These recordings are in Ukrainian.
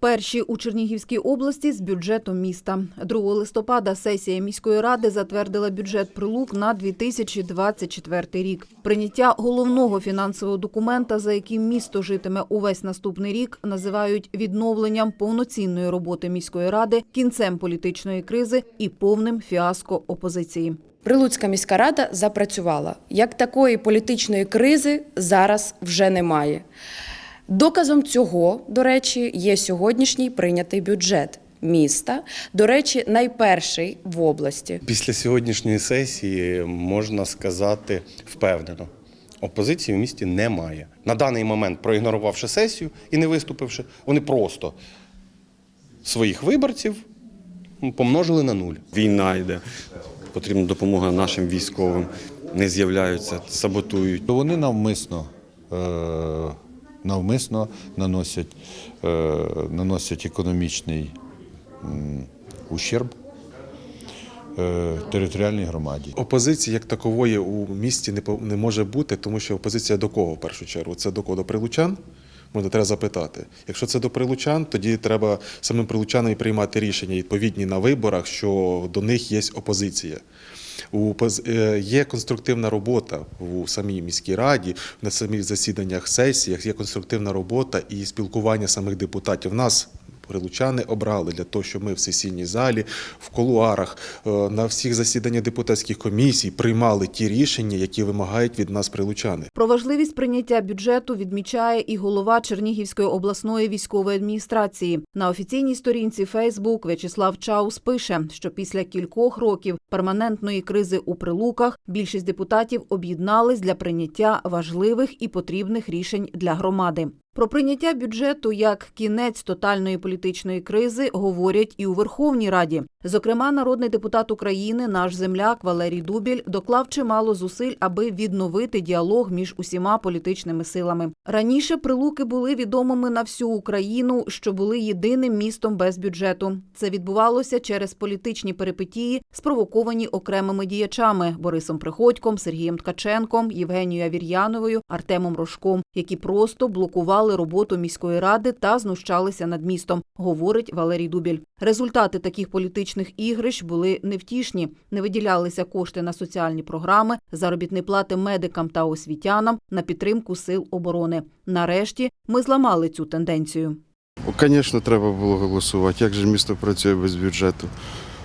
Перші у Чернігівській області з бюджетом міста. 2 листопада сесія міської ради затвердила бюджет прилук на 2024 рік. Прийняття головного фінансового документа, за яким місто житиме увесь наступний рік, називають відновленням повноцінної роботи міської ради, кінцем політичної кризи і повним фіаско опозиції. Прилуцька міська рада запрацювала. Як такої політичної кризи зараз вже немає. Доказом цього, до речі, є сьогоднішній прийнятий бюджет міста. До речі, найперший в області. Після сьогоднішньої сесії можна сказати впевнено. Опозиції в місті немає. На даний момент, проігнорувавши сесію і не виступивши, вони просто своїх виборців помножили на нуль. Війна йде, потрібна допомога нашим військовим. Не з'являються, саботують. Вони навмисно, е, навмисно наносять, е, наносять економічний ущерб е, територіальній громаді. Опозиції як такової у місті не може бути, тому що опозиція до кого в першу чергу? Це до кого? До прилучан? Можна треба запитати. Якщо це до прилучан, тоді треба самим прилучанам приймати рішення відповідні на виборах, що до них є опозиція. У е, є конструктивна робота у самій міській раді, на самих засіданнях, сесіях є конструктивна робота і спілкування самих депутатів. Нас прилучани обрали для того, щоб ми в сесійній залі, в кулуарах, е, на всіх засіданнях депутатських комісій приймали ті рішення, які вимагають від нас прилучани. Про важливість прийняття бюджету відмічає і голова Чернігівської обласної військової адміністрації. На офіційній сторінці Фейсбук В'ячеслав Чаус пише, що після кількох років перманентної кризи у прилуках більшість депутатів об'єднались для прийняття важливих і потрібних рішень для громади. Про прийняття бюджету як кінець тотальної політичної кризи говорять і у Верховній Раді. Зокрема, народний депутат України, наш земляк Валерій Дубіль, доклав чимало зусиль, аби відновити діалог між усіма політичними силами. Раніше прилуки були відомими на всю Україну, що були єдиним містом без бюджету. Це відбувалося через політичні перипетії, спровоковані окремими діячами Борисом Приходьком, Сергієм Ткаченком, Євгенією Авір'яновою, Артемом Рожком, які просто блокували роботу міської ради та знущалися над містом, говорить Валерій Дубіль. Результати таких політичних ігрищ були невтішні. Не виділялися кошти на соціальні програми, заробітні плати медикам та освітянам на підтримку сил оборони. Нарешті ми зламали цю тенденцію. Звісно, треба було голосувати. Як же місто працює без бюджету?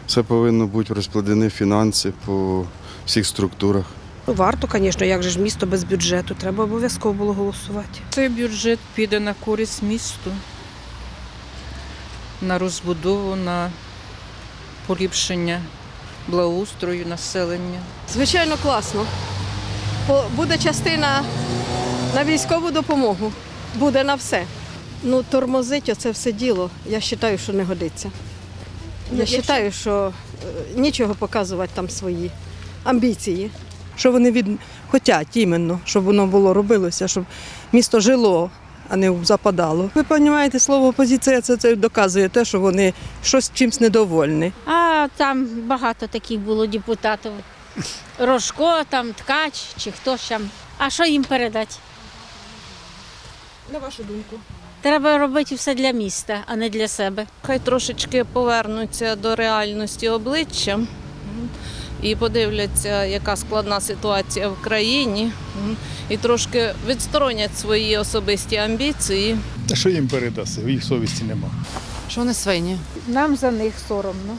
Все повинно бути розкладені фінанси по всіх структурах. Ну, Варто, звісно, як же ж місто без бюджету. Треба обов'язково було голосувати. Цей бюджет піде на користь місту, на розбудову, на поліпшення благоустрою населення. Звичайно, класно. Буде частина на військову допомогу, буде на все. Ну, тормозить оце все діло, я вважаю, що не годиться. Я вважаю, що е, нічого показувати там свої амбіції. Що вони від... хочуть іменно, щоб воно було робилося, щоб місто жило, а не западало. Ви розумієте, слово опозиція це, це доказує те, що вони щось чимось недовольні. А там багато таких було депутатів. Рожко, там ткач чи хто там. А що їм передати? На вашу думку. Треба робити все для міста, а не для себе. Хай трошечки повернуться до реальності обличчя м, і подивляться, яка складна ситуація в країні, і трошки відсторонять свої особисті амбіції. Та що їм передасть? Їх совісті нема. Що вони свині? Нам за них соромно.